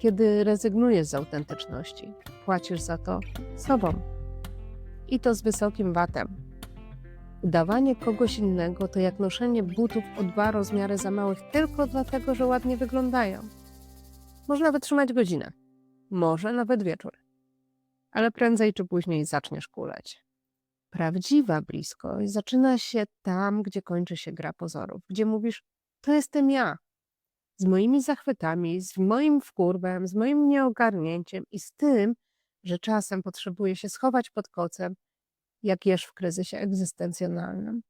kiedy rezygnujesz z autentyczności. Płacisz za to sobą. I to z wysokim watem. Udawanie kogoś innego to jak noszenie butów o dwa rozmiary za małych tylko dlatego, że ładnie wyglądają. Można wytrzymać godzinę, może nawet wieczór, ale prędzej czy później zaczniesz kuleć. Prawdziwa bliskość zaczyna się tam, gdzie kończy się gra pozorów, gdzie mówisz, to jestem ja, z moimi zachwytami, z moim wkurwem, z moim nieogarnięciem i z tym, że czasem potrzebuję się schować pod kocem, jak jesz w kryzysie egzystencjonalnym.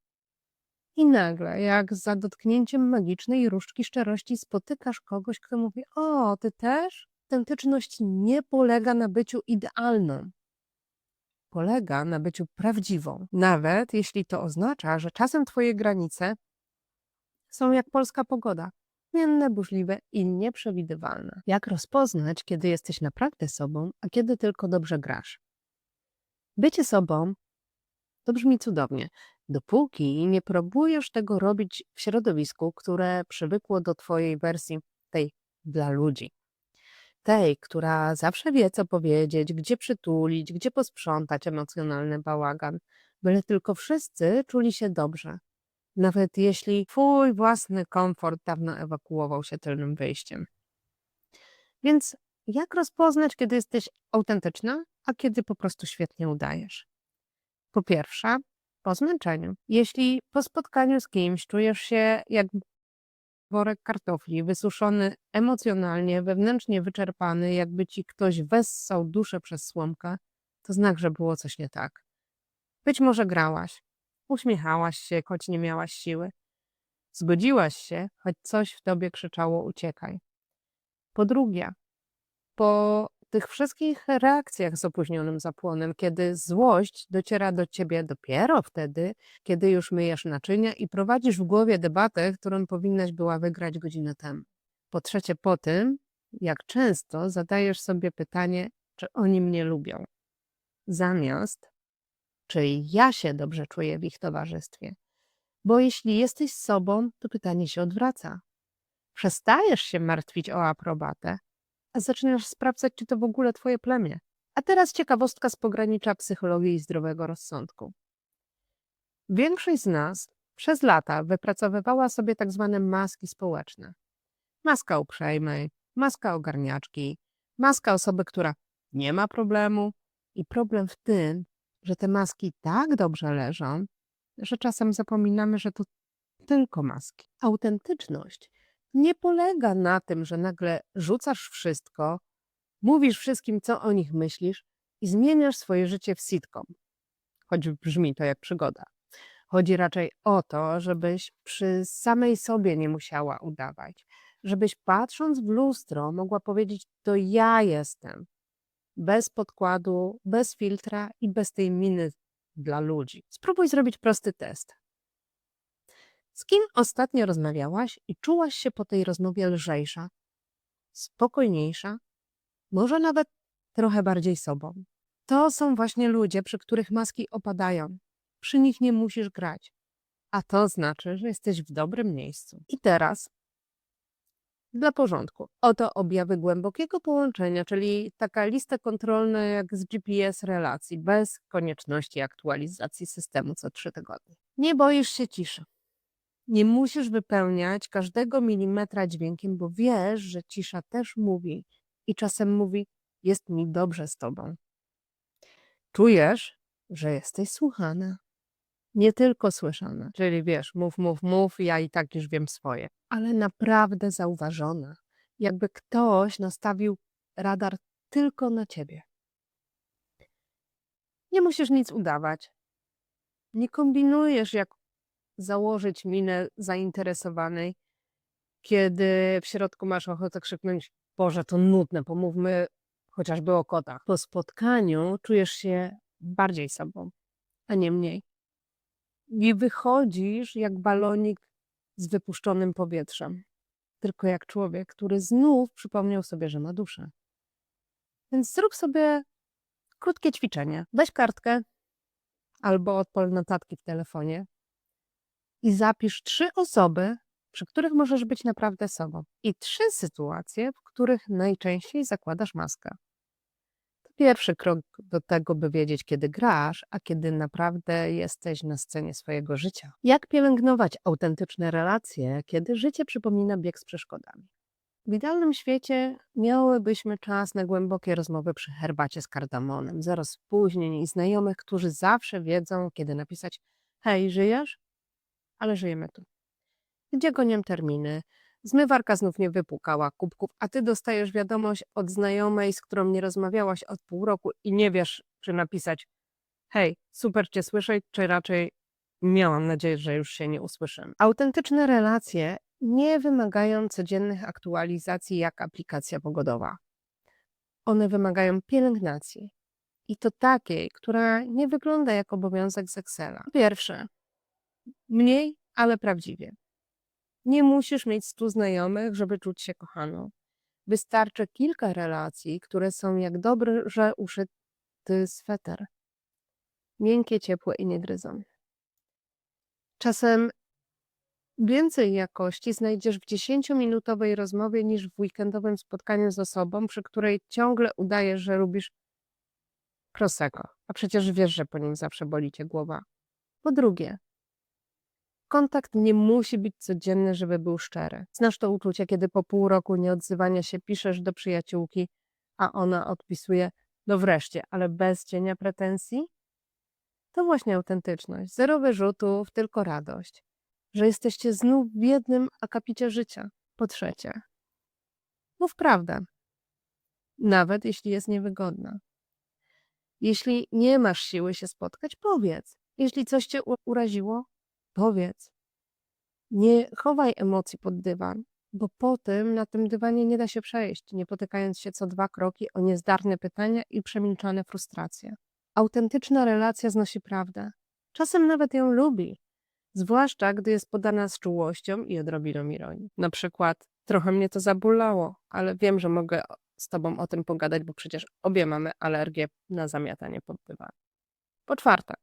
I nagle, jak za dotknięciem magicznej różdżki szczerości, spotykasz kogoś, kto mówi: O, ty też? Autentyczność nie polega na byciu idealną. Polega na byciu prawdziwą, nawet jeśli to oznacza, że czasem twoje granice są jak polska pogoda zmienne, burzliwe i nieprzewidywalne. Jak rozpoznać, kiedy jesteś naprawdę sobą, a kiedy tylko dobrze grasz? Bycie sobą to brzmi cudownie, dopóki nie próbujesz tego robić w środowisku, które przywykło do Twojej wersji tej dla ludzi. Tej, która zawsze wie, co powiedzieć, gdzie przytulić, gdzie posprzątać emocjonalny bałagan, byle tylko wszyscy czuli się dobrze nawet jeśli twój własny komfort dawno ewakuował się tylnym wyjściem. Więc jak rozpoznać, kiedy jesteś autentyczna, a kiedy po prostu świetnie udajesz? Po pierwsze, po zmęczeniu. Jeśli po spotkaniu z kimś czujesz się jak worek kartofli, wysuszony emocjonalnie, wewnętrznie wyczerpany, jakby ci ktoś wessał duszę przez słomkę, to znak, że było coś nie tak. Być może grałaś, Uśmiechałaś się, choć nie miałaś siły. Zgodziłaś się, choć coś w tobie krzyczało uciekaj. Po drugie, po tych wszystkich reakcjach z opóźnionym zapłonem, kiedy złość dociera do ciebie dopiero wtedy, kiedy już myjesz naczynia i prowadzisz w głowie debatę, którą powinnaś była wygrać godzinę temu. Po trzecie, po tym, jak często zadajesz sobie pytanie, czy oni mnie lubią, zamiast czy ja się dobrze czuję w ich towarzystwie. Bo jeśli jesteś sobą, to pytanie się odwraca. Przestajesz się martwić o aprobatę, a zaczynasz sprawdzać, czy to w ogóle twoje plemię. A teraz ciekawostka z pogranicza psychologii i zdrowego rozsądku. Większość z nas przez lata wypracowywała sobie tak zwane maski społeczne. Maska uprzejmej, maska ogarniaczki, maska osoby, która nie ma problemu. I problem w tym, że te maski tak dobrze leżą, że czasem zapominamy, że to tylko maski. Autentyczność nie polega na tym, że nagle rzucasz wszystko, mówisz wszystkim, co o nich myślisz i zmieniasz swoje życie w sitcom. Choć brzmi to jak przygoda. Chodzi raczej o to, żebyś przy samej sobie nie musiała udawać. Żebyś patrząc w lustro mogła powiedzieć: To ja jestem, bez podkładu, bez filtra i bez tej miny dla ludzi. Spróbuj zrobić prosty test. Z kim ostatnio rozmawiałaś i czułaś się po tej rozmowie lżejsza, spokojniejsza, może nawet trochę bardziej sobą? To są właśnie ludzie, przy których maski opadają. Przy nich nie musisz grać. A to znaczy, że jesteś w dobrym miejscu. I teraz dla porządku. Oto objawy głębokiego połączenia, czyli taka lista kontrolna jak z GPS relacji, bez konieczności aktualizacji systemu co trzy tygodnie. Nie boisz się ciszy. Nie musisz wypełniać każdego milimetra dźwiękiem, bo wiesz, że cisza też mówi i czasem mówi: Jest mi dobrze z tobą. Czujesz, że jesteś słuchana nie tylko słyszana, czyli wiesz, mów, mów, mów, ja i tak już wiem swoje, ale naprawdę zauważona, jakby ktoś nastawił radar tylko na ciebie. Nie musisz nic udawać. Nie kombinujesz, jak założyć minę zainteresowanej, kiedy w środku masz ochotę krzyknąć: Boże, to nudne, pomówmy chociażby o kotach. Po spotkaniu czujesz się bardziej sobą, a nie mniej nie wychodzisz jak balonik z wypuszczonym powietrzem, tylko jak człowiek, który znów przypomniał sobie, że ma duszę. Więc zrób sobie krótkie ćwiczenie. Weź kartkę albo odpal notatki w telefonie i zapisz trzy osoby, przy których możesz być naprawdę sobą. I trzy sytuacje, w których najczęściej zakładasz maskę. Pierwszy krok do tego, by wiedzieć, kiedy grasz, a kiedy naprawdę jesteś na scenie swojego życia. Jak pielęgnować autentyczne relacje, kiedy życie przypomina bieg z przeszkodami? W idealnym świecie miałybyśmy czas na głębokie rozmowy przy herbacie z kardamonem, zero spóźnień i znajomych, którzy zawsze wiedzą, kiedy napisać: Hej, żyjesz? Ale żyjemy tu. Gdzie gonią terminy? Zmywarka znów nie wypłukała kubków, a ty dostajesz wiadomość od znajomej, z którą nie rozmawiałaś od pół roku i nie wiesz, czy napisać: Hej, super cię słyszę, czy raczej miałam nadzieję, że już się nie usłyszymy. Autentyczne relacje nie wymagają codziennych aktualizacji jak aplikacja pogodowa. One wymagają pielęgnacji. I to takiej, która nie wygląda jak obowiązek z Excela. Po Pierwsze, mniej, ale prawdziwie. Nie musisz mieć stu znajomych, żeby czuć się kochaną. Wystarczy kilka relacji, które są jak dobrze uszyty sweter. Miękkie, ciepłe i nie gryzą. Czasem więcej jakości znajdziesz w 10-minutowej rozmowie niż w weekendowym spotkaniu z osobą, przy której ciągle udajesz, że lubisz Prosecco, a przecież wiesz, że po nim zawsze boli cię głowa. Po drugie, kontakt nie musi być codzienny, żeby był szczery. Znasz to uczucie, kiedy po pół roku nieodzywania się piszesz do przyjaciółki, a ona odpisuje, no wreszcie, ale bez cienia pretensji? To właśnie autentyczność. Zero wyrzutów, tylko radość. Że jesteście znów w jednym akapicie życia. Po trzecie, mów prawdę. Nawet jeśli jest niewygodna. Jeśli nie masz siły się spotkać, powiedz. Jeśli coś cię uraziło, powiedz. Nie chowaj emocji pod dywan, bo potem na tym dywanie nie da się przejść, nie potykając się co dwa kroki o niezdarne pytania i przemilczane frustracje. Autentyczna relacja znosi prawdę. Czasem nawet ją lubi, zwłaszcza gdy jest podana z czułością i odrobiną ironii. Na przykład, trochę mnie to zabolało, ale wiem, że mogę z tobą o tym pogadać, bo przecież obie mamy alergię na zamiatanie pod dywan. Po czwarte,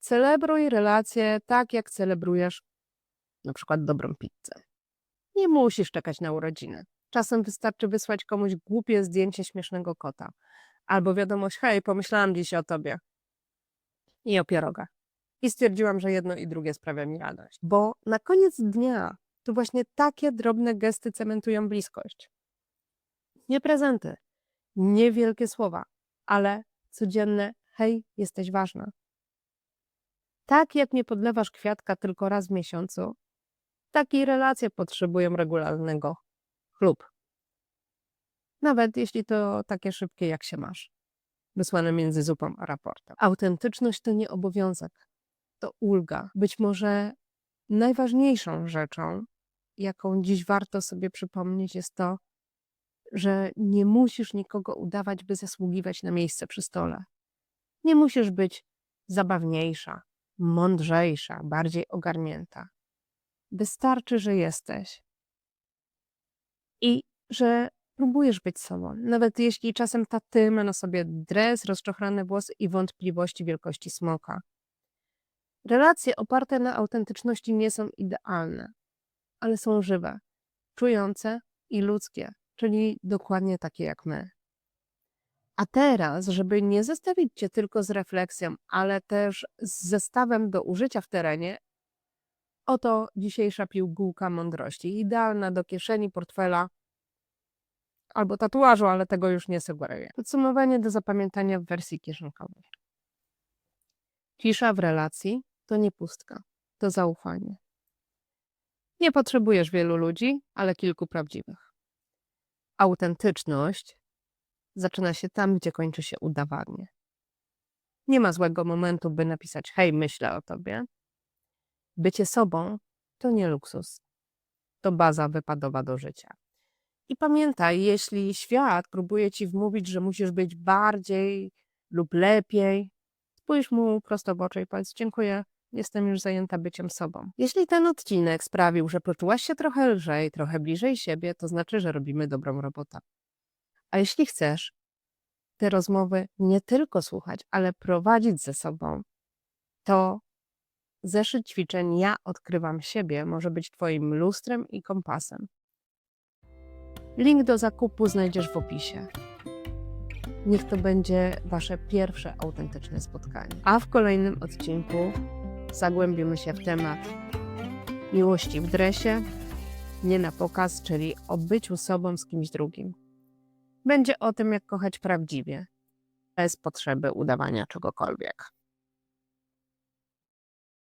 celebruj relacje tak, jak celebrujesz na przykład dobrą pizzę. Nie musisz czekać na urodziny. Czasem wystarczy wysłać komuś głupie zdjęcie śmiesznego kota. Albo wiadomość, hej, pomyślałam dziś o tobie. I o pierogach. I stwierdziłam, że jedno i drugie sprawia mi radość. Bo na koniec dnia to właśnie takie drobne gesty cementują bliskość. Nie prezenty, nie wielkie słowa, ale codzienne hej, jesteś ważna. Tak jak nie podlewasz kwiatka tylko raz w miesiącu, tak i relacje potrzebują regularnego chlub. Nawet jeśli to takie szybkie, jak się masz. Wysłane między zupą a raportem. Autentyczność to nie obowiązek, to ulga. Być może najważniejszą rzeczą, jaką dziś warto sobie przypomnieć, jest to, że nie musisz nikogo udawać, by zasługiwać na miejsce przy stole. Nie musisz być zabawniejsza, mądrzejsza, bardziej ogarnięta. Wystarczy, że jesteś i że próbujesz być sobą, nawet jeśli czasem ta ty ma na sobie dres, rozczochrane włosy i wątpliwości wielkości smoka. Relacje oparte na autentyczności nie są idealne, ale są żywe, czujące i ludzkie, czyli dokładnie takie jak my. A teraz, żeby nie zestawić cię tylko z refleksją, ale też z zestawem do użycia w terenie, oto dzisiejsza piłka mądrości, idealna do kieszeni, portfela albo tatuażu, ale tego już nie sugeruję. Podsumowanie do zapamiętania w wersji kieszonkowej. Cisza w relacji to nie pustka, to zaufanie. Nie potrzebujesz wielu ludzi, ale kilku prawdziwych. Autentyczność zaczyna się tam, gdzie kończy się udawanie. Nie ma złego momentu, by napisać: Hej, myślę o tobie. Bycie sobą to nie luksus, to baza wypadowa do życia. I pamiętaj, jeśli świat próbuje ci wmówić, że musisz być bardziej lub lepiej, spójrz mu prosto w oczy i powiedz: Dziękuję, jestem już zajęta byciem sobą. Jeśli ten odcinek sprawił, że poczułaś się trochę lżej, trochę bliżej siebie, to znaczy, że robimy dobrą robotę. A jeśli chcesz te rozmowy nie tylko słuchać, ale prowadzić ze sobą, to Zeszyt ćwiczeń Ja odkrywam siebie może być Twoim lustrem i kompasem. Link do zakupu znajdziesz w opisie. Niech to będzie Wasze pierwsze autentyczne spotkanie. A w kolejnym odcinku zagłębimy się w temat miłości w dresie, nie na pokaz, czyli o byciu sobą z kimś drugim. Będzie o tym, jak kochać prawdziwie, bez potrzeby udawania czegokolwiek.